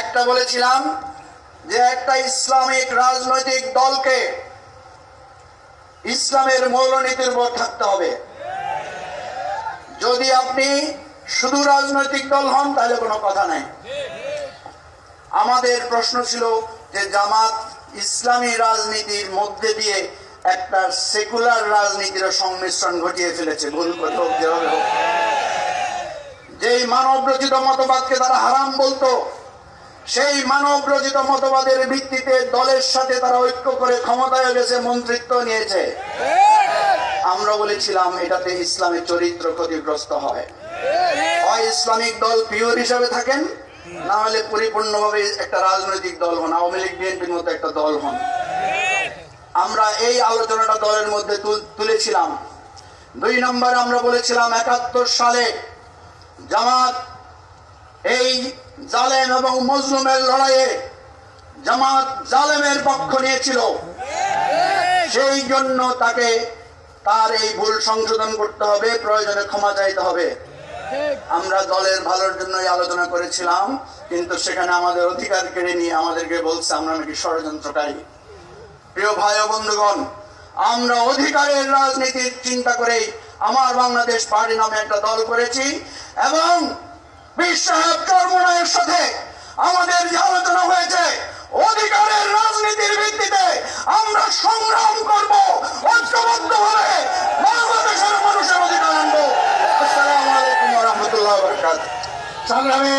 একটা বলেছিলাম যে একটা ইসলামিক রাজনৈতিক দলকে ইসলামের মৌলনীতির উপর থাকতে হবে। যদি আপনি শুধু রাজনৈতিক দল হন, তাহলে কোনো কথা নাই। আমাদের প্রশ্ন ছিল যে জামাত ইসলামী রাজনীতির মধ্যে দিয়ে একটা সেকুলার রাজনীতির সংমিশ্রণ ঘটিয়ে ফেলেছে। ভুল কথা যেভাবে যেই মানব রচিত মতবাদকে তারা হারাম বলতো সেই মানব রচিত মতবাদের ভিত্তিতে দলের সাথে তারা ঐক্য করে ক্ষমতায় গেছে মন্ত্রিত্ব নিয়েছে। আমরা বলেছিলাম এটাতে ইসলামের চরিত্র ক্ষতিগ্রস্ত হয়। হয় ইসলামিক দল পিওর হিসাবে থাকেন, না হলে পরিপূর্ণভাবে একটা রাজনৈতিক দল হন, আওয়ামী লীগ, বিএনপির মতো একটা দল হন। আমরা এই আলোচনাটা দলের মধ্যে তুল- তুলেছিলাম। দুই নম্বরে আমরা বলেছিলাম একাত্তর সালে জামাত এই জালেম এবং মজলুমের লড়াইয়ে জামাত জালেমের পক্ষ নিয়েছিল। সেই জন্য তাকে তার এই ভুল সংশোধন করতে হবে, প্রয়োজনে ক্ষমা চাইতে হবে। আমরা দলের ভালোর জন্যই আলোচনা করেছিলাম, কিন্তু সেখানে আমাদের অধিকার কেড়ে নিয়ে আমাদেরকে বলছে, আমরা নাকি ষড়যন্ত্রকারী। প্রিয় ভাই ও বন্ধুগণ, আমরা অধিকারের রাজনীতির চিন্তা করেই আমার বাংলাদেশ পার্টি নামে একটা দল করেছি এবং বিশ্ব মধ্যে আমাদের যে আলোচনা হয়েছে, অধিকারের রাজনীতির ভিত্তিতে আমরা সংগ্রাম করব ঐক্যবদ্ধ হলে বাংলাদেশের মানুষের অধিকার আনব। আসসালামু আলাইকুম রহমতুল্লাহ বরকাত সংগ্রামে